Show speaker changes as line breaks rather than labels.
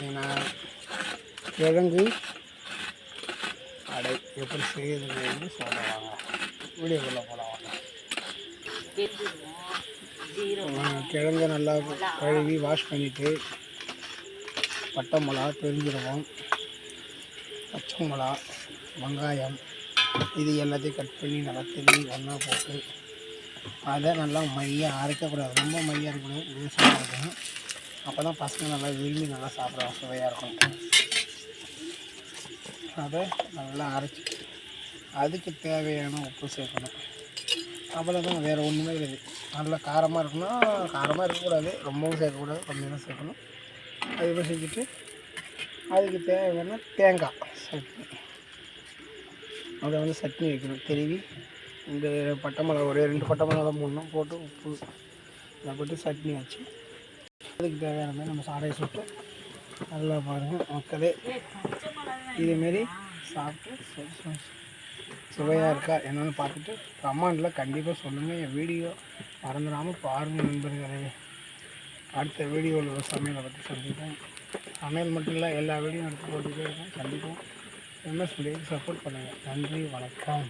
பார்த்தீங்கன்னா கிழங்கு அடை எப்படி செய்யுதுன்னு சொல்லுவாங்க வீடியோக்குள்ளே போகலாம் கிழங்க நல்லா கழுவி வாஷ் பண்ணிவிட்டு பட்டை மிளகா பெருஞ்சீரகம் பச்சை மிளகா வெங்காயம் இது எல்லாத்தையும் கட் பண்ணி நல்லா திரும்பி ஒன்றா போட்டு அதை நல்லா மையாக அரைக்கக்கூடாது. ரொம்ப மையாக இருக்கக்கூடாது லூசாக இருக்கணும் அப்போ தான் பசங்க நல்லா விரும்பி நல்லா சாப்பிட சுவையாக இருக்கும். அதை நல்லா அரைச்சி அதுக்கு தேவையான உப்பு சேர்க்கணும். அவ்வளோதான் வேறு ஒன்றுமே கிடையாது நல்லா காரமாக இருக்குன்னா காரமாக இருக்கக்கூடாது. ரொம்பவும் சேர்க்கக்கூடாது கம்மியாக தான் சேர்க்கணும் அதுமாதிரி செஞ்சுட்டு அதுக்கு தேவையான தேங்காய் சட்னி. அதை வந்து சட்னி வைக்கணும். திருவி இந்த பட்டை மிளகா ஒரே ரெண்டு பட்டை மிளகா மூணும் போட்டு உப்பு அதை போட்டு சட்னி வச்சு அதுக்கு தேவையான மாதிரி நம்ம சாடையை சுட்டு நல்லா பாருங்கள் மக்களே. இதேமாரி சாப்பிட்டு சு- சுவையாக இருக்கா என்னென்னு பார்த்துட்டு கமெண்டில் கண்டிப்பாக சொல்லுங்கள் என் வீடியோ மறந்துடாமல் பாருங்கள் நண்பர்களே. அடுத்த வீடியோவில் ஒரு சமையலை பற்றி சந்திப்போம். சமையல் மட்டும் இல்லை எல்லா வீடியோ எடுத்து போட்டுக்கிட்டே இருக்கேன் கண்டிப்பாக எம்எஸ் வீடியோக்கு சப்போர்ட் பண்ணுங்கள் நன்றி வணக்கம்.